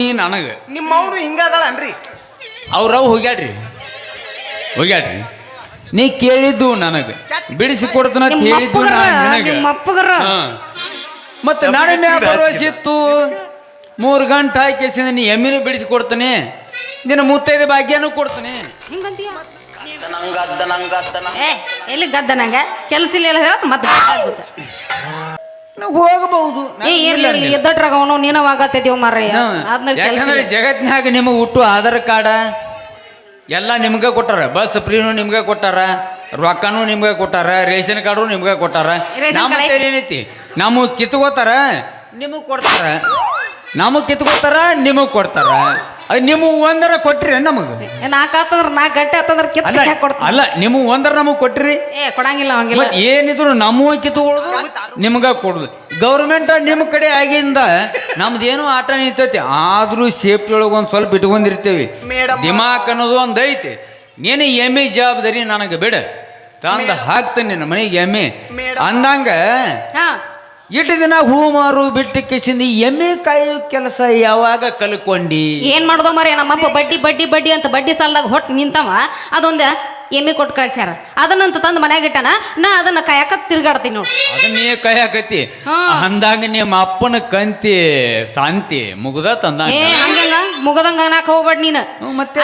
ನೀ ನನಗೆ. ನಿಮ್ಮ ಅವನು ಹಿಂಗದಳನ್ರಿ ಅವ್ರವ್ ಹೋಗ್ಯಾಡ್ರಿ ಹೋಗ್ಯಾಡ್ರಿ ನೀ ಕೇಳಿದ್ದು ನನಗೆ. ಬಿಡಿಸಿ ಕೊಡ್ತನ ಕೇಳಿದ್ದು ನಿಮ್ಮ ಹೇಳಿದ್ದು ಅಪ್ಪಗರ, ನಾನು ನಿನಗೆ. ನಿಮ್ಮ ಅಪ್ಪಗರ. ಹಾ. ಮತ್ತೆ ನಾಳೆ ಭರವಸಿತ್ತು ಮೂರು ಗಂಟೆ ಹಾಕಿಸಿದ ನೀ ಎಮ್ಮಿನೂ ಬಿಡಿಸಿ ಕೊಡ್ತೀನಿ. ನಿನ್ನ ಮುತ್ತೈದೆ ಭಾಗ್ಯನು ಕೊಡ್ತೀನಿ. ಹಿಂಗಂತೀಯ? ಏ ಎಲ್ಲಿ ಗದ್ದ ನಂಗ ಕೆಲಸ ಇಲ್ಲ ಹೇಳ ಮತ್ತೆ ಗೊತ್ತ ನಾವು ಹೋಗಬಹುದು. ಏ ಇರ್ಲಿ ಇರ್ಲಿ. ಎದ್ದಟ್ರಾಗ ಅವನು ಕೆಲಸ ಯಾಕಂದ್ರೆ ಜಗತ್ನ್ಯಾಗ ನಿಮಗೆ ಹುಟ್ಟು ಆಧಾರ್ ಕಾರ್ಡ ಎಲ್ಲ ನಿಮ್ಗೆ ಕೊಟ್ಟಾರ. ಬಸ್ ಫ್ರೀನು ನಿಮ್ಗೆ ಕೊಟ್ಟಾರ ರೊಕ್ಕನೂ ನಿಮ್ಗೆ ಕೊಟ್ಟಾರ ರೇಷನ್ ಕಾರ್ಡು ನಿಮ್ಗೆ ಕೊಟ್ಟಾರ. ರೇಷನ್ ನಮ್ಮ ಕಾರ್ಡ್ ಐತಿ? ಏನೈತಿ ನಮಗೆ ಕಿತ್ಕೋತಾರ ನಿಮಗೆ ಕೊಡ್ತಾರ. ನಮಗ್ ಕಿತ್ಕೋತಾರ ನಿಮಗೆ ಕೊಡ್ತಾರ. ಅದು ನಿಮಗೆ ಒಂದರ ಕೊಟ್ರಿ ನಮಗೆ. ನಾಲ್ಕು ಆತಂದ್ರ ನಾಲ್ಕು ಗಂಟೆ ಆತಂದ್ರ ಅಲ್ಲ ಕಿತ್ತ ಕೊಡ್ತಾನ. ಅಲ್ಲ ನಿಮಗೆ ಒಂದರ ನಮಗೆ ಕೊಟ್ರಿ. ಏ ಕೊಡಂಗಿಲ್ಲ ಮತ್ತ್ ಏನಿದ್ರು ನಮ್ಮ ಕಿತ್ಕೊಳ್ಳೋದು ನಿಮ್ಗ ಕೊಡುದು. ಗೌರ್ಮೆಂಟ್ ನಿಮ್ಮ ಕಡೆ ಆಗಿಂದ ನಮ್ದೇನು ಆಟ ನಿಂತೈತಿ ಆದ್ರೂ ಸೇಫ್ಟಿ ಒಳಗೆ ಒಂದ್ ಸ್ವಲ್ಪ ಇಟ್ಕೊಂಡಿರ್ತೇವಿ. ದಿಮಾಕ್ ಅನ್ನೋದು ಒಂದ್ ಐತಿ ನೀನು ಎಮ್ಮೆ ಜವಾಬ್ದಾರಿ ನನಗೆ ಬೇಡ. ತಂದ ಹಾಕ್ತೇನೆ ನಿನ್ನ ಮನೆಗೆ ಎಮ್ಮೆ. ಅಂದಂಗ ಹಾ. ಇಟ್ಟು ದಿನ ಹೂ ಮಾರು ಬಿಟ್ಟು ಕಿಸಿಂದ ಎಮ್ಮೆ ಕಾಯಿ ಕೆಲಸ ಯಾವಾಗ ಕಲ್ಕೊಂಡಿ? ಏನ್ ಮಾಡುದ ಮರಿ ನಮ್ಮಪ್ಪ ಬಡ್ಡಿ ಬಡ್ಡಿ ಬಡ್ಡಿ ಅಂತ ಬಡ್ಡಿ ಸಾಲದಾಗ ಹೊಟ್ಟು ನಿಂತವ, ಅದೊಂದ ಎಮ್ಮೆ ಕೊಟ್ಟು ಕಳ್ಸ್ಯಾರ. ಅದನ್ನಂತ ತಂದು ಮನ್ಯಾಗ ಇಟ್ಟಾನ ನಾ ಅದನ್ನ ಕಾಯಕ ತಿರ್ಗಾಡ್ತೀನಿ ನೋಡಿ. ಅದನ್ನ ನೀ ಕೈ ಹಾ. ಅಂದಾಗ ನಿಮ್ಮ ಅಪ್ಪನ ಕಂತಿ ಶಾಂತಿ ಮುಗದ ತಂದಂಗ. ಏ ಹಂಗಂಗ? ಮುಗದಂಗ ನಾಕ್ ಹೋಗ್ಬೇಡ ನೀನು?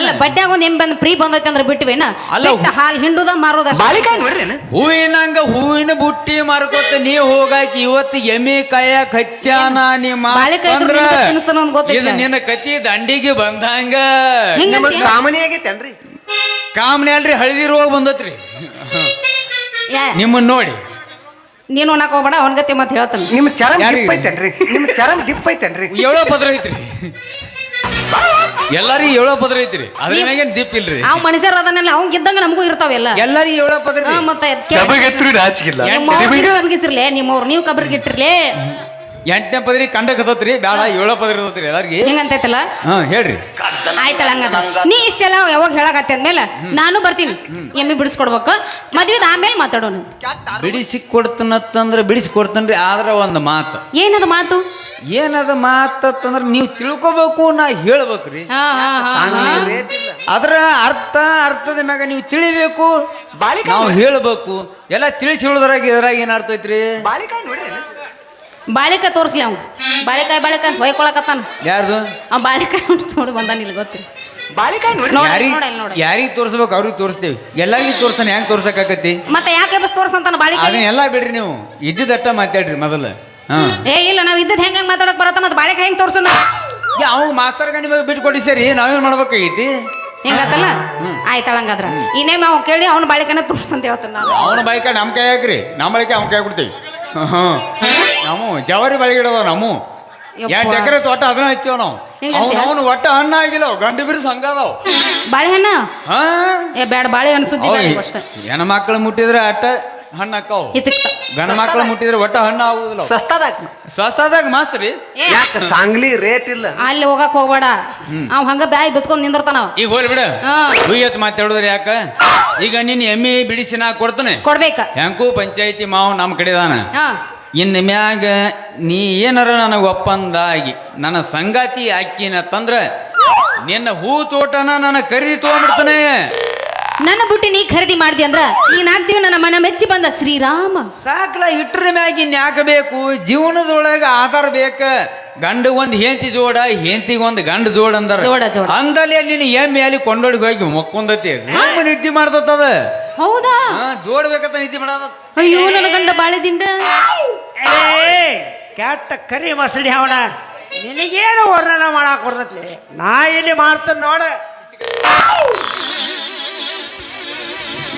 ಅಲ್ಲ ಬಡ್ಡ್ಯಾಗ ಒಂದ್ ಎಮ್ಮೆ ಬಂದ್ ಫ್ರೀ ಬಂದೈತೆ ಅಂದ್ರೆ ಬಿಟ್ವೇನ ಅಲ್ಲ, ಬಿಟ್ಟ ಹಾಲ್ ಹಿಂಡುದ ಮಾರೋದ? ಬಾಳಿಕಾಯಿ ನೋಡ್ರಿ ಹೂವಿನಂಗ ಹೂವಿನ ಬುಟ್ಟಿ ಮಾರ್ಕೊತ ನೀ ಹೋಗಾಕಿ ಇವತ್ತು ಎಮ್ಮೆ ಕಾಯಕ್ ಹಚ್ಚಾನ ನಿಮ್ಮ ಬಾಳೆಕಾಯಿ ಇದ್ರ ಅಂದ್ರ? ನಿನಗೆ ತಿನ್ನಿಸ್ತಾನ ಅಂತ ಗೊತ್ತೈತೆ. ಇದು ನಿನ್ನ ಕತಿ ದಂಡಿಗೆ ಬಂದಂಗ. ಹಿಂಗ ನಿಮಗೆ ಕಾಮನಿ ಆಗೈತೇನ್ರಿ? ಕಾಮನೆ ಅಲ್ರಿ ಹಳದಿ ರೋಗ ಬಂದತ್ರಿ. ನಿಮ್ಮನ್ನ ನೋಡಿ. ನೀನು ಉಣ್ಣಾಕ್ ಹೋಗ್ಬೇಡ ಅವನ್ಗತಿ ಮತ್ತೆ ಹೇಳ್ತಾನೆ. ನಿಮ್ಮ ಚರಮ್ ಯಾರಿಗೆ? ದಿಪ್ ಐತೇನ್ರಿ ನಿಮ್ಮ ಚರಮ್ ದಿಪ್ ಐತೇನ್ರಿ ಏಳೋ ಪದ್ರ ಐತ್ರಿ. ಎಲ್ಲಾರಿ ಏಳೋ ಪದ್ರ ಐತ್ರಿ. ಅದ್ರ ಮ್ಯಾಗೇನ್ ದಿಪ್ ಇಲ್ರಿ. ಅವ್ ಮನುಷ್ಯರ ಅದನ್ನೆಲ್ಲ ಅವ್ನ್ ಗಿದ್ದಂಗ ನಮಗೂ ಇರ್ತಾವೆಲ್ಲ ಎಲ್ಲಾರಿ ಏಳೋ ಪದ್ರ ಹಾ, ಮತ್ತೆ ನಾಚಿಕಿಲ್ಲ ಅನ್ಗಿಸಿರ್ಲೆ ನಿಮ್ಮವ್ರು ನೀವು ಕಬ್ರಿಗಿಟ್ಟಿರ್ಲಿ ಎಂಟನೇ ಪದ್ರಿ ಕಂಡ ಕತ್ತತ್ರಿ ಬ್ಯಾಡ ಏಳೋ ಪದ್ರ ಇರ್ತತ್ರಿ ಎಲ್ಲಾರಿಗೆ. ಹೆಂಗಂತೈತಲ್ಲ ಹಾ ಹೇಳ್ರಿ. ಆಯ್ತಲ್ಲ? ಹಂಗದ ನೀ ಇಷ್ಟೆಲ್ಲ ಯಾವಾಗ ಹೇಳಕತ್ತೆ ಅಂದ್ಮೇಲೆ ನಾನು ಬರ್ತೀನಿ. ಎಮ್ಮಿ ಬಿಡಿಸ್ಕೊಡ್ಬೇಕು. ಮದ್ವೆದ ಆಮೇಲೆ ಮಾತಾಡೋಣ. ಬಿಡಿಸಿ ಕೊಡ್ತನತ್ತಂದ್ರ ಬಿಡಿಸಿ ಕೊಡ್ತನ್ರಿ ಆದ್ರೆ ಒಂದು ಮಾತು. ಏನದ ಮಾತು? ಏನದ ಮಾತಂದ್ರ ನೀವು ತಿಳ್ಕೊಬೇಕು ನಾ ಹೇಳ್ಬೇಕ್ರಿ. ಅದ್ರ ಅರ್ಥ ಅರ್ಥದ ಮ್ಯಾಗ ನೀವು ತಿಳಿಬೇಕು. ನಾವು ಹೇಳ್ಬೇಕು. ಎಲ್ಲ ತಿಳಿಸಿ ಹೇಳಿದ್ರಾಗ ಇದ್ರಾಗ ಏನ್ ಅರ್ಥ ಐತ್ರಿ? ಬಾಳಿಕ ತೋರಿಸ್ಲಿ ಅವ್ನು ಬಾಳೆಕಾಯಿ ಬಾಳೆಕಾಯಿ ಹೊಯ್ಕೊಳಕತ್ತಾನ. ಯಾರ್ದು? ಆ ಬಾಳೆಕಾಯಿ ನೋಡಿ ಬಂದಾನ ಇಲ್ಲಿ ಗೊತ್ತಿಲ್ಲ. ಬಾಳಿಕಾಯಿ ನೋಡ್- ಯಾರಿ ನೋಡ್ ನೋಡು. ಯಾರಿಗ್ ತೋರ್ಸ್ಬೇಕು ಅವ್ರಿಗೆ ತೋರಿಸ್ತೇವೆ. ಎಲ್ಲರಿಗೂ ತೋರ್ಸನ ಹೆಂಗ್ ತೋರ್ಸಕ್ಕಾಕತಿ ಮತ್ತೆ ಯಾಕೆ ಬಸ್ ತೋರ್ಸಂತಾನ ಬಾಳೆಕಾಯಿ ಅದನ್ನೆಲ್ಲ ಬಿಡ್ರಿ ನೀವು. ಇದ್ದಿದ್ದಟ್ಟ ಮಾತಾಡ್ರಿ ಮೊದಲ. ಹಾ. ಏ ಇಲ್ಲ ನಾವು ಇದ್ದದ್ ಹೆಂಗ್ ಹೆಂಗ್ ಮಾತಾಡಕ್ ಬರತ್ತ? ಮತ್ತೆ ಬಾಳೆಕಾಯಿ ಹೆಂಗ್ ತೋರ್ಸೋಣ ಅವ್ನು ಮಾಸ್ತರ್ ನಿಮಗೆ ಬಿಟ್ಟು ಕೊಡಿ ಸರಿ. ನಾವೇನ್ ಮಾಡ್ಬೇಕಾಗೈತಿ? ಹೆಂಗತ್ತಲ್ಲ? ಆಯ್ತಾಳ ಹಂಗಾದ್ರ ಇನ್ನೇಮ್ ಅವ್ನು ಕೇಳಿ ಅವ್ನ ಬಾಳೆಕಾಯಿನ ತೋರ್ಸಂತ ಹೇಳ್ತಾನ ನಾನು. ಅವನ ಬೈಕ ನಮ್ಮ ಕೈ ಹಾಕ್ರಿ ನಮ್ಮ ಬಳಿಕ ಅವ್ನ ಕೈ ಕೊಡ್ತೇವಿ. ನಾವು ಜವಾರಿ ಬಳಿ ನಮ್ಮ. ನಾವು. ಎಂಟು ಎಕರೆ ತೋಟ ಅದನ್ನ ಹಚ್ಚಿವ ನಾವು. ಅವ್ನು ಅವನು ಒಟ್ಟ ಹಣ್ಣ ಆಗಿಲ್ಲ ಗಂಡು ಬಿರು ಸಂಘ ಅದಾವ. ಬಾಳೆಹಣ್ಣ ಹಾ? ಏ ಬ್ಯಾಡ ಬಾಳೆ ಅನ್ಸುತ್ತೆ ಬೇಡ ಅಷ್ಟ. ಹೆಣ್ಣು ಮಕ್ಳು ಮುಟ್ಟಿದ್ರೆ ಅಟ್ಟ ಹಣ್ಣು ಹಿಚಕ್ತ ಗಂಡ ಮಕ್ಳು ಮುಟ್ಟಿದ್ರೆ ಒಟ್ಟ ಹಣ್ಣು ಆಗುದಿಲ್ಲ ಸಸ್ತಾದಾಗ? ಸಸ್ತಾದಾಗ ಸ್ವಸಾದಾಗ ಮಾಸ್ತ್ ರೀ ಯಾಕೆ ಸಾಂಗ್ಲಿ ರೇಟ್ ಇಲ್ಲ? ಅಲ್ಲಿ ಹೋಗಕ್ ಹೋಗ್ಬೇಡ. ಅವ್ ಹಂಗ ಬ್ಯಾಯ್ ಬಿಸ್ಕೊಂಡ್ ನಿಂದಿರ್ತಾನ. ಈಗ ಹೋಲಿ ಬಿಡ. ಹಾ. ಹುಯ್ಯತ್ ಮಾತಾಡಿದ್ರೆ ಯಾಕ? ಈಗ ನಿನ್ನ ಎಮ್ಮಿ ಬಿಡಿಸಿ ನಾ ಕೊಡ್ತಾನೆ. ಕೊಡ್ಬೇಕ. ಹೆಂಕು ಪಂಚಾಯತಿ ಮಾವು ನಮ್ಮ ಕಡೆದಾನ. ಹಾ. ಇನ್ನು ಮ್ಯಾಗ ನೀ ಏನಾರ ನನಗೆ ಒಪ್ಪಂದಾಗಿ ನನ್ನ ಸಂಗಾತಿ ಅಕ್ಕಿನ ತಂದ್ರೆ ನಿನ್ನ ಹೂ ತೋಟನ ನನ್ನ ಖರೀದಿ ತೊಗೊಂಡ್ಬಿಡ್ತಾನೆ. ನನ್ನ ಬುಟ್ಟಿ ನೀ ಖರೀದಿ ಮಾಡ್ದಿ ಅಂದ್ರ ನೀನ್ ಆಗ್ತೀವಿ ನನ್ನ ಮನ ಮೆಚ್ಚಿ ಬಂದ ಶ್ರೀರಾಮ. ಸಾಕಲ ಇಟ್ರ ಮ್ಯಾಗ ಇನ್ಯಾಕ ಬೇಕು? ಜೀವನದೊಳಗ ಆಧಾರ ಬೇಕ. ಗಂಡ ಒಂದ್ ಹೆಂತಿ ಜೋಡ ಹೆಂತಿಗೆ ಒಂದ್ ಗಂಡ ಜೋಡ ಅಂದ್ರ. ಜೋಡ, ಜೋಡ. ಅಂದಲ್ಲಿ ನಿನ್ನ ಎಮ್ಮೆ ಅಲ್ಲಿ ಕೊಂಡೋಡಿಗೆ ಹೋಗಿ ಮಕ್ಕೊಂದತಿ ರಾಮ ನಿದ್ದೆ ಮಾಡ್ದತ್ತದ ಹೌದಾ? ಜೋಡ್ಬೇಕಂತ ನಿದ್ದೆ ಮಾಡದ. ಅಯ್ಯೋ ನನ್ನ ಗಂಡ ಬಾಳೆ ದಿಂಡ ಏ ಕೆಟ್ಟ ಕರಿ ಮಸಡಿ ಅವನ. ನಿನಗೇನು ವರ್ಣನ ಮಾಡಕ್ ಬರ್ತೈತಿ? ನಾ ಇಲ್ಲಿ ಮಾಡ್ತೇನೆ ನೋಡ.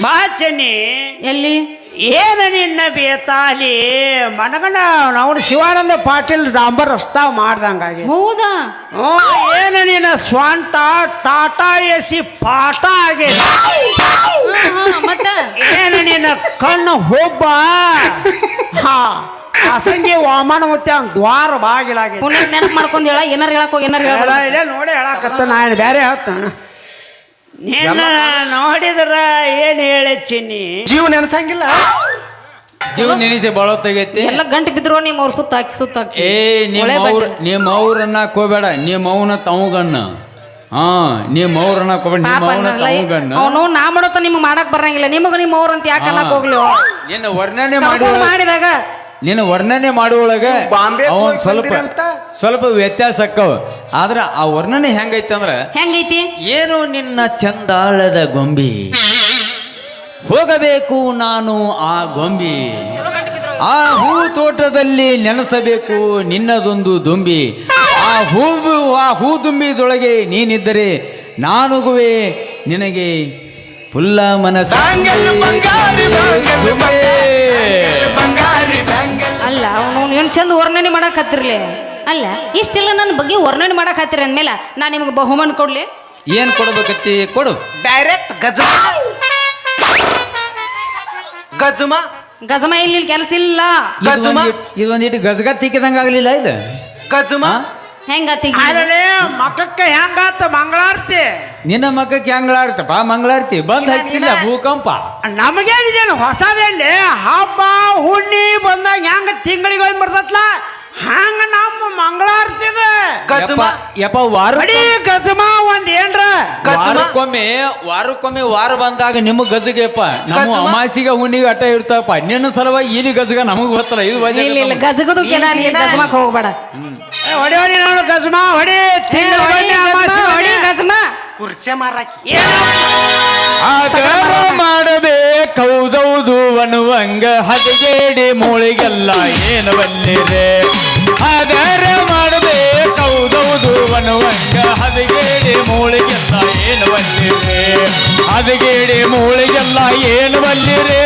ಬಾ ಚೆನ್ನಿ. ಎಲ್ಲಿ? ಏನ ನಿನ್ನ ಬೇತಾಲಿ? ಮನಗಣ ನಾವು ಶಿವಾನಂದ ಪಾಟೀಲ್ ಡಾಂಬರ್ ರಸ್ತಾ ಮಾಡ್ದಂಗಾಗಿ. ಹೌದಾ? ಹ್ಞೂ ಏನ ನಿನ್ನ ಸ್ವಂತ ಟಾಟಾ ಎಸಿ ಪಾಠ ಆಗಿದೆ ಹಾ, ಹಾ, ಮತ್ತ? ಏನು ನಿನ್ನ ಕಣ್ಣು ಹುಬ್ಬ ಹಾ. ಅಸಂಗಿ ವಾಮನ ಮತ್ತೆ ಅವ್ನ್ ದ್ವಾರ ಬಾಗಿಲಾಗಿ ಪುಣ್ಯ ನೆನಪು ಮಾಡ್ಕೊಂಡ್ ಹೇಳ ಏನಾರ ಹೇಳಕ್ ಹೋಗಿ ಏನಾರ ಹೇಳ ನೋಡಿ ಇದೆ ನೋಡಿ ಹೇಳಕತ್ತ ನಾನು ಬೇರೆ ಹೇಳ್ತಾನ ನಿನ್ನ ನೋಡಿದ್ರ ಏನ್ ಹೇಳಿ ಚಿನ್ನಿ ಜೀವ ನೆನಸಂಗಿಲ್ಲ? ಜೀವ ನೆನಸಿ ಬಳ ತೆಗೈತಿ ಎಲ್ಲ ಗಂಟು ಬಿದ್ರು ನಿಮ್ಮ ಅವ್ರ ಸುತ್ತ ಹಾಕಿ ಸುತ್ತ ಹಾಕಿ. ಏ ನಿಮ್ಮ ಅವ್ರ. ನಿಮ್ಮ ಅವ್ರನ್ನ ಕೋಬೇಡ ನಿಮ್ಮ ಅವನ ತವಗಣ್ಣ ಹಾ ನಿಮ್ಮ ಅವ್ರನ್ನ ಕೋಬೇಡ ನಿಮ್ಮ ಅವನ ತವಗಣ್ಣ ಅವನು ನಾ ಮಾಡೋತ ನಿಮ್ಗೆ ಮಾಡಕ್ ಬರಂಗಿಲ್ಲ ನಿಮಗ ನಿಮ್ಮ ಅವ್ರ ಅಂತ ಯಾಕೆ ಅನ್ನಕ್ ಹೋಗ್ಲಿ? ನಿನ್ನ ವರ್ಣನೆ ಮಾಡಿದಾಗ ನಿನ್ನ ವರ್ಣನೆ ಮಾಡುವೊಳಗೆ ಬಾಂಬೆ ಅವನ್ ಸ್ವಲ್ಪ? ಸ್ವಲ್ಪ ವ್ಯತ್ಯಾಸ ಅಕ್ಕವ. ಆದ್ರ ಆ ವರ್ಣನೆ ಹೆಂಗೈತೆ ಅಂದ್ರ ಹೆಂಗೈತಿ? ಏನು ನಿನ್ನ ಚಂದಾಳದ ಗೊಂಬಿ? ಹೋಗಬೇಕು ನಾನು ಆ ಗೊಂಬಿ. ಆ ಹೂ ತೋಟದಲ್ಲಿ ನೆನೆಸಬೇಕು ನಿನ್ನದೊಂದು ದುಂಬಿ. ಆ ಹೂವು ಆ ಹೂ ದುಂಬಿದೊಳಗೆ ನೀನಿದ್ದರೆ ನಾನುಗುವೆ ನಿನಗೆ ಫುಲ್ಲ ಮನಸ್ಸು. ಅಲ್ಲ ಅವನು ಏನು ಚಂದ ವರ್ಣನೆ ಮಾಡಕ್ ಹತ್ತಿರಲಿ. ಅಲ್ಲ ಇಷ್ಟೆಲ್ಲ ನನ್ನ ಬಗ್ಗೆ ವರ್ಣನೆ ಮಾಡಕ್ ಹತ್ತಿರ ಅಂದ್ಮೇಲೆ ನಾನು ನಿಮ್ಗೆ ಬಹುಮಾನ ಕೊಡ್ಲಿ? ಏನು ಕೊಡ್ಬೇಕತ್ತಿ? ಕೊಡು. ಡೈರೆಕ್ಟ್ ಗಜಮ ಗಜಮ. ಗಜಮ ಇಲ್ಲಿ ಕೆಲಸ ಇಲ್ಲ. ಗಜಮ? ಇದೊಂದಿಟ್ಟು ಗಜಗ ತಿಕ್ಕಿದಂಗ ಆಗಲಿಲ್ಲ ಇದು? ಗಜಮ. ಹೆಂಗ ಆದ್ರೆ ಮಕ್ಕಕ್ಕೆ ಹೆಂಗಾತ ಮಂಗಳಾರತಿ? ನಿನ್ನ ಮಕ್ಕಕ್ಕೆ ಹೆಂಗಳಾಡ್ತಪ್ಪ ಮಂಗಳಾರ್ತಿ. ಬಂದ್ ಹಚ್ಚಿಲ್ಲ ಭೂಕಂಪ? ನಮಗೇನಿದೇನು ಹೊಸದಲ್ಲಿ ಹಬ್ಬ ಹುಣ್ಣಿ ಬಂದಾಗ ಹೆಂಗ ತಿಂಗಳಿಗೆ ಬರ್ತತ್ಲ? ಹಂಗ ನಮ್ಮ ಮಂಗಳಾರ್ತಿದ. ಗಜಮ ಯಪ್ಪ- ಯಪ್ಪ ವಾರ ಗಜಮ ಒಂದ್ ಏನ್ರ? ವಾರಕ್ಕೊಮ್ಮೆ ವಾರಕ್ಕೊಮ್ಮೆ ವಾರ ಬಂದಾಗ ನಿಮ್ ಗಜಗೆಪ್ಪ ನಮ್ಮ? ಅಮಾಸಿಗೆ ಹುಣ್ಣಿಗೆ ಅಟ್ಟ ಇರ್ತಪ್ಪ ನಿನ್ನ ಸಲುವಾಗಿ ಇಲ್ಲಿ ಗಜಗ ನಮಗ್ ಗೊತ್ತಲ್ಲ. ಇದು ಗಜಗದು ಹೋಗ್ಬೇಡ. ಏ, ಹೊಡಿ ಹೊಡಿ ನೋಡು ಗಜಮ ಹೊಡಿ ತಿಂಗಳು ಹೊಡಿ ಅಮಾಸಿ ಹೊಡಿ. ಕುರ್ಚೆ ಮಾರಾಕಿ? ಆದರ ಮಾಡಬೇಕೌದೌದು ಅನ್ನುವಂಗ ಹದಗೇಡಿ ಮೂಳಿಗೆಲ್ಲ ಏನು ಬನ್ನಿರೆ. ಆಧಾರ ಮಾಡಬೇಕೌದೌದು ಅನ್ನುವಂಗ ಹದಗೇಡಿ ಮೂಳಿಗೆಲ್ಲ ಏನು ಬನ್ನಿರೆ. ಹದಗೇಡಿ ಮೂಳಿಗೆಲ್ಲ ಏನು ಬನ್ನಿರೆ.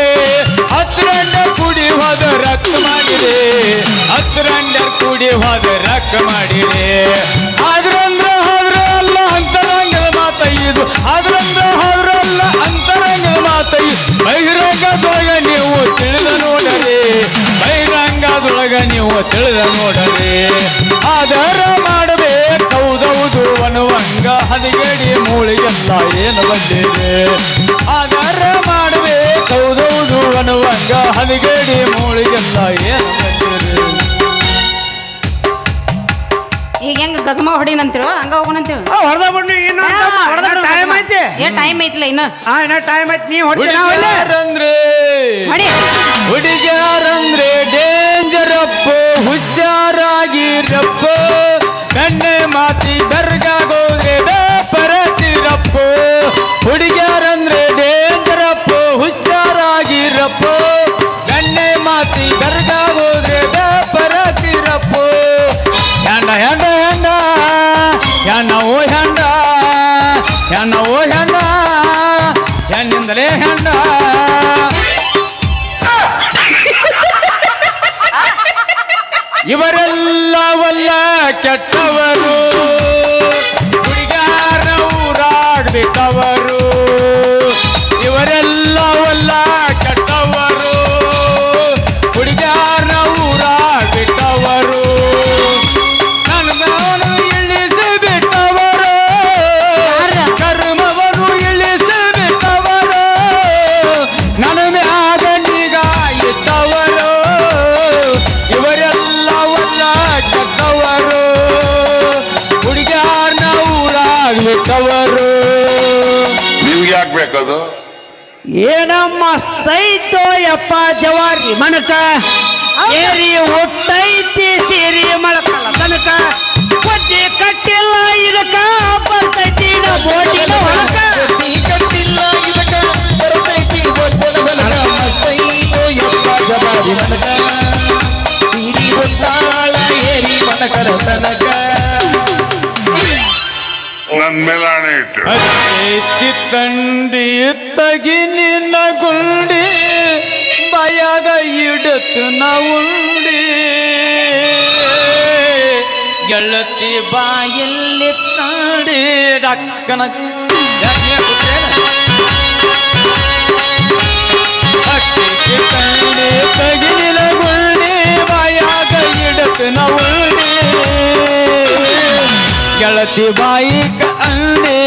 ತಿಳಿದ ನೋಡರಿ ಆಧಾರ ಮಾಡಬೇಕೌದೌದು ಅನ್ನುವಂಗ ಹದಿಗೇಡಿ ಮೂಳಿಗೆಲ್ಲ ಏನು ಬಂದಿದೆ. ಆಧಾರ ಮಾಡಬೇಕೌದೌದು ಅನ್ನುವಂಗ ಹದಿಗೇಡಿ ಮೂಳಿಗೆಲ್ಲ ಏನು ಬಂದಿದೆ. ಈಗ ಹೆಂಗ ಗಜಮ ಹೊಡಿನಂತಿರೋ? ಹಂಗ ಹೋಗೋಣಂತೀವಿ ಆ, ಹೊಡ್ದ ಬಿಡ್ನಿ ಇನ್ನೊಂದು ಟೈಮ್ ಐತಿ. ಏ ಟೈಮ್ ಐತಿಲ್ಲ ಇನ್ನು. ಇನ್ನ ಟೈಮ್ ಐತಿ. ನೀ ಹೊಡ್ತೀನ ಹುಡುಗಿಯಾರಂದ್ರೆ ಹೊಡಿ. ಹುಡುಗಿಯಾರಂದ್ರೆ ಡೇಂಜರಪ್ಪ ಹುಷಾರಾಗಿರಪ್ಪ ಕಣ್ಣೆ ಮಾತಿ ಬೆರ್ಗಾಗೋದ್ರೆ ಇವರೆಲ್ಲವಲ್ಲ ಕೆಟ್ಟವರು. ಹುಡುಗಾರ ಊರಾಡ್ಬಿಟ್ಟವರು. ಯಪ್ಪ ಜವಾರಿ ಮಣಕ ಏರಿ ಹುಟ್ಟೈತಿ ಸೀರಿ ಮಳಕಲ್ಲ ತನಕ. ಬಡ್ಡಿ ಕಟ್ಟಿಲ್ಲ ಇದಕ್ಕ ಬರ್ತೈತಿ ಬೋಟಿನ ಹೊಳಕ ನನ್ ಮೇಲೆ ಹಣೆ ಇಟ್ಟು. ತಂಡಿ ತಗಿ ನಿನ್ನ ಗುಂಡಿ. ಬಯಾಗ ಇಡತ್ತು ಉಂಡಿ. ಗೆಳತಿ ಬಾಯಲ್ಲಿ ತಾಡಿ ಡಕ್ಕನ ಯಾಕೆ ಕೂತ್ರೇನ? ಅಕ್ಕಿಗೆ ತಂಡಿ ತಗಿ ನಿನ್ನ ಗುಂಡಿ ಬಾಯಾಗ ಇಡತ್ತು ಉಂಡಿ. ಗೆಳತಿ ಬಾಯಿ ಅಂದೆ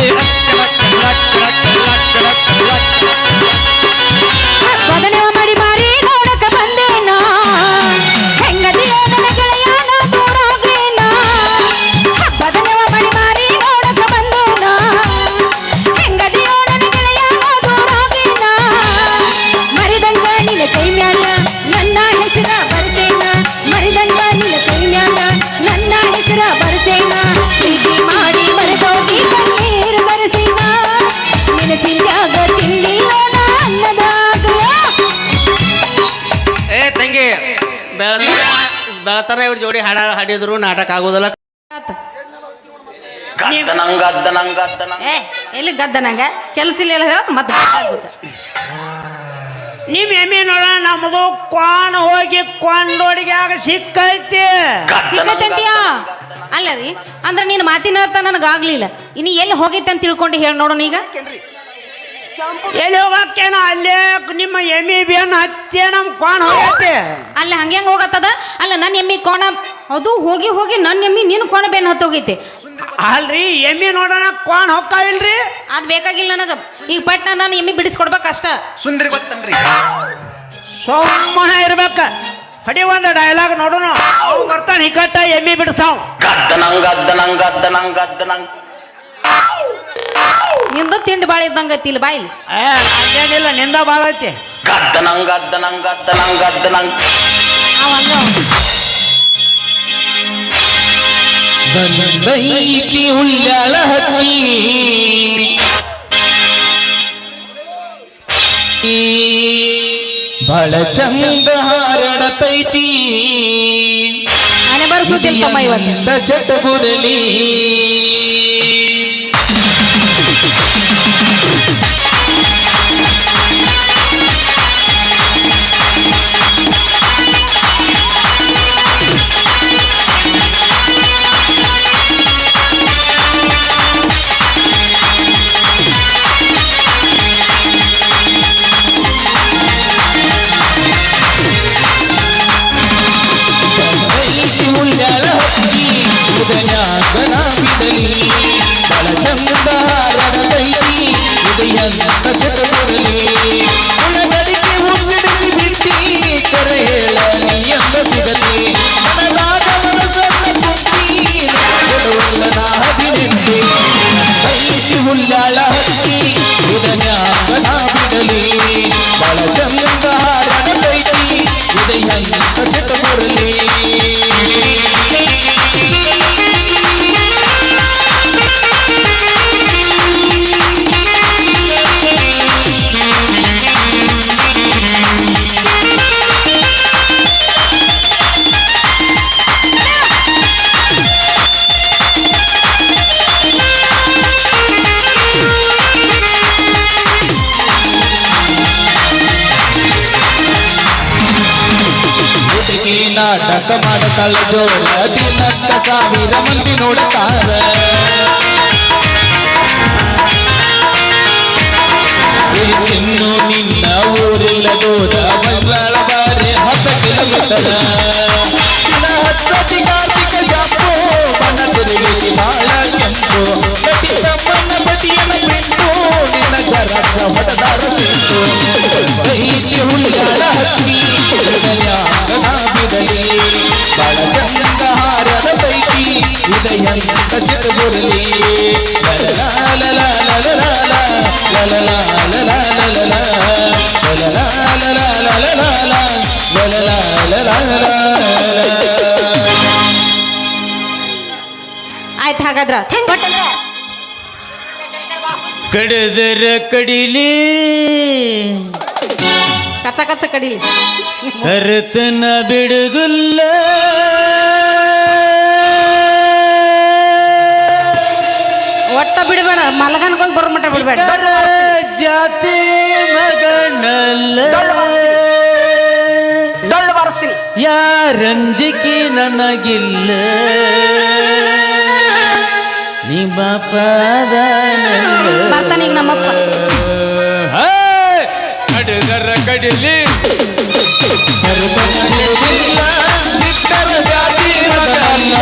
ಹಾಡ ಹಾಡಿದ್ರು ನಾಟಕ ಆಗೋದಿಲ್ಲ. ಗದ್ದನಂಗ ಗದ್ದನಂಗ ಗದ್ದನಂಗ. ಏ ಎಲ್ಲಿ ಗದ್ದ ಕೆಲಸ ಇಲ್ಲ ಹೇಳ ಮತ್ತೆ ಗೊತ್ತ ನಿಮ್ ಎಮ್ಮೆ ನೋಡ ನಮ್ಮದು ಕ್ವಾನ್ ಹೋಗಿ ಕೊಂಡೋಡಿಗೆ ಆಗ ಸಿಕ್ಕೈತಿ ಸಿಕ್ಕತ್ತಂತೀಯ ಅಲ್ಲ ರೀ ಅಂದ್ರೆ ನೀನು ಮಾತಿನ ಅರ್ಥ ನನಗಾಗ್ಲಿಲ್ಲ. ಇನ್ನು ಎಲ್ಲಿ ಹೋಗೈತೆ ಅಂತ ತಿಳ್ಕೊಂಡು ಹೇಳಿ ನೋಡೋಣ ಈಗ. ಎಲ್ಲಿ ಹೋಗಕ್ಕೇನ ಅಲ್ಲೇ ನಿಮ್ಮ ಎಮ್ಮೆ ಬೇನ್ ಹತ್ತೆ ನಮ್ ಕೋಣ ಹೋಗತ್ತೆ. ಅಲ್ಲ ಹಂಗೆ ಹೆಂಗ್ ಹೋಗತ್ತದ? ಅಲ್ಲ ನನ್ನ ಎಮ್ಮಿ ಕೋಣ ಅದು ಹೋಗಿ ಹೋಗಿ ನನ್ನ ಎಮ್ಮಿ ನಿನ್ನ ಕೋಣ ಬೇನ್ ಹತ್ತೋಗೈತಿ. ಅಲ್ರಿ ಎಮ್ಮಿ ನೋಡೋಣ ಕೋಣ ಹೋಗ್ತಾ ಇಲ್ರಿ? ಅದ್ ಬೇಕಾಗಿಲ್ಲ ನನಗೆ. ಈಗ ಪಟ್ನ ನಾನು ಎಮ್ಮಿ ಬಿಡಿಸ್ಕೊಡ್ಬೇಕು ಅಷ್ಟ. ಸುಂದ್ರಿ ಗೊತ್ತನ್ರಿ ಸೋಮನ ಇರ್ಬೇಕ. ಹೊಡಿ ಒಂದು ಡೈಲಾಗ್ ನೋಡೋಣ ಅವ್ ಬರ್ತಾನೆ ಹಿಕ್ಕಟ್ಟ ಎಮ್ಮೆ ಬಿಡ್ಸಾವ್ ಗದ್ದನಂಗ ಗದ್ದನಂಗ ಗದ್ದನಂಗ ಗದ್ದನಂಗ. ನಿಂದ ತಿಂಡಿ ಬಾಳ ಇದ್ದಂಗ ಐತಿ ಬಾಯಿ ಏ ಹಂಗೇನಿಲ್ಲ ನಿಂದ ಭಾಳ ಐತಿ. ಗದ್ದನಂಗ ಗದ್ದನಂಗ ಗದ್ದನಂಗ ಗದ್ದನಂಗ. ಅವ ಹಂಗ ಬಂದೈತಿ ಹುಲ್ಯಾಳ ಹತ್ತಿ. ಬಹಳ ಚಂದ ಹಾರಾಡತೈತಿ. ಮನೆ ಬರ್ಸುತ್ತಿಲ್ಲ ಚಟ ಇವತ್ತು. ನಾಟಕ ಮಾಡತಾಳ ಜೋರ ದಿನಕ್ಕ ಸಾವಿರ ಮಂದಿ ನೋಡ್ತಾರ ಏ ಇನ್ನು ನಿನ್ನ ಊರಿಲ್ಲ ದೂರ ಬಂಗಾಳ ಬಾರಿ ಹತ್ತ ಕಿಲೋಮೀಟರ ದಿನ ಹತ್ತತಿ ಆಯ್ತು ಹಾಗಾದ್ರ. ಕಡದರ ಕಡಿಲಿ. ಕಚ್ಚ ಕಚ್ಚ ಕಡಿಲಿ. ಕರ್ತನ ಬಿಡುದಿಲ್ಲ. ಒಟ್ಟ ಬಿಡಬೇಡ ಮಲಗನ್ ಹೋಗಿ ಬರೋ ಮಟ್ಟ ಬಿಡಬೇಡ. ಜಾತಿ ಮಗನಲ್ಲ ಡೊಳ್ಳು ಬಾರಿಸ್ತೀನಿ ಯಾರಂಜಿಕೆ ನನಗಿಲ್ಲ ನಿಮ್ಮ ಪದ ಬರ್ತಾನೆ ಈಗ ನಮ್ಮಪ್ಪ ಕಡಗರ ಕಡಿಲಿ. ಬಿಟ್ಟರ ಜಾತಿ ಹಗಲಿಲ್ಲ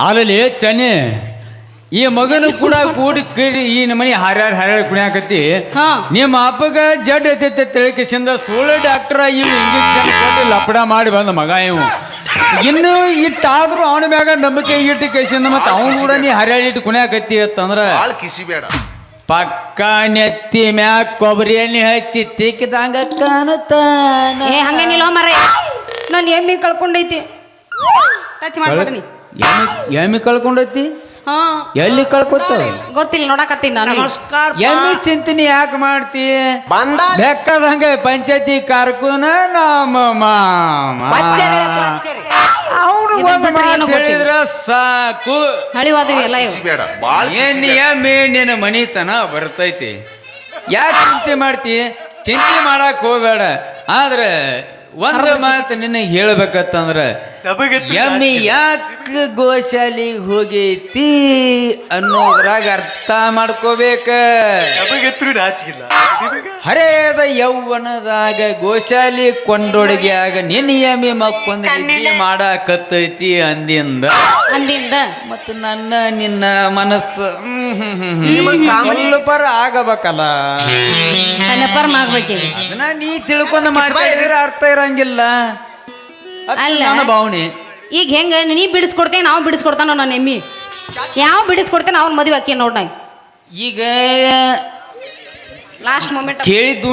ಆಮೇಲೆ ಚನೆ. ಈ ಮಗನು ಕೂಡ ಕೂಡಿ ಕೀಡಿ ಈ ನಮ್ಮನಿ ಹಾರ್ಯಾರ ಹಾರ್ಯಾರ ಕುಣಿಯಾಕತ್ತಿ. ಹಾ. ನಿಮ್ಮ ಅಪ್ಪಗ ಜಡ್ ಎತ್ತೈತೆ ತಿಳಕಿಸಿಂದ ಸುಳ್ಳು ಡಾಕ್ಟರ್ ಇವ್ ಇಂಜೆಕ್ಷನ್ ಕೊಟ್ಟು ಲಪಡ ಮಾಡಿ ಬಂದ ಮಗ ಇವು ಇನ್ನು ಇಟ್ಟಾದ್ರೂ ಅವನ ಮ್ಯಾಗ ನಂಬಿಕೆ ಇಟ್ಟು ಕೇಸಿಂದ ಮತ್ತೆ ಅವನು ಕೂಡ ನೀ ಹರ್ಯಾಳಿ ಇಟ್ಟು ಕುಣಿಯಾಕತ್ತಿ ಅಂತಂದ್ರ ಬಾಳ್ ಕಿಸಿ ಬೇಡ. ಪಕ್ಕ ನೆತ್ತಿ ಮ್ಯಾಗ ಕೊಬ್ಬರಿ ಎಣ್ಣೆ ಹಚ್ಚಿ ತಿಕ್ಕಿದಂಗ ಕಾಣುತ್ತಾನ ಏ ಹಂಗೇನಿಲ್ಲ ಮರ ನನ್ನ ಎಮ್ಮಿ ಕಳ್ಕೊಂಡೈತಿ. ಟಚ್ ಮಾಡ್ಬೇಡ ಎಮ್ಮಿ ಕಳ್ಕೊಂಡೈತಿ? ಹಾ. ಎಲ್ಲಿ ಕಳ್ಕೊತ ಗೊತ್ತಿಲ್ಲ ನೋಡಕತ್ತೀನಿ ನಾನು. ನಮಸ್ಕಾರ ಎಮ್ಮಿ ಚಿಂತನೆ ಯಾಕೆ ಮಾಡ್ತಿ? ಬಂದಾಗ ಹಾಗೆ ಪಂಚಾಯತಿ ಕಾರ್ಕುನ ನಮ್ಮ ಮಾಮ. ಅವನು ಒಂದು ಮಾತು. ಹೇಳಿದ್ರ ಸಾಕು. ಹಳಿವಾದವಿ ಎಲ್ಲ ಇವು. ಬೇಡ ಬಾಳ್ ಏನ್ ಎಮ್ಮೆ ನಿನ್ನ ಮನಿತನ ಬರ್ತೈತಿ. ಯಾಕೆ ಚಿಂತೆ ಮಾಡ್ತಿ? ಚಿಂತೆ ಮಾಡಕ್ ಹೋಗ್ಬೇಡ. ಆದ್ರೆ ಒಂದು ಮಾತು ನಿನ್ನ ಹೇಳ್ಬೇಕತ್ತಂದ್ರ ಎಮ್ಮಿ ಯಾಕೆ ಗೋಶಾಲಿಗೆ ಹೋಗೈತಿ ಅನ್ನೋದ್ರಾಗ ಅರ್ಥ ಮಾಡ್ಕೋಬೇಕ. ಹರೇದ ಯೌವನದಾಗ ಗೋಶಾಲಿ ಕೊಂಡೊಡಗ್ಯಾಗ ನಿನ್ನ ಎಮ್ಮಿ ಮಕ್ಕೊಂದ್ ನಿದ್ದೆ ಮಾಡಾಕತ್ತೈತಿ ಅಂದಿಂದ. ಅಂದಿಂದ? ಮತ್ತು ನನ್ನ ನಿನ್ನ ಮನಸ್ಸು ಹ್ಮ್ ಪರ ಆಗಬೇಕಲ್ಲ. ಅದನ್ನ ನೀ ತಿಳ್ಕೊಂಡು ಮಾತಾಡಿದ್ರೆ ಅರ್ಥ ಇರಂಗಿಲ್ಲ. ಅಲ್ಲ. ನನ್ನ ಭಾವನೆ. ಈಗ ಹೆಂಗ? ನೀ ಬಿಡಿಸ್ಕೊಡ್ತೇನೆ ನಾವು ಬಿಡಿಸ್ಕೊಡ್ತಾನೋ ನನ್ನ ಎಮ್ಮಿ. ಯಾವ ಬಿಡಿಸ್ಕೊಡ್ತೇನೆ ಅವ್ನ ಮದುವೆ ಅಕ್ಕಿ ನೋಡ್ ಈಗ ಲಾಸ್ಟ್ ಮೂಮೆಂಟ್ ಕೇಳಿದ್ದು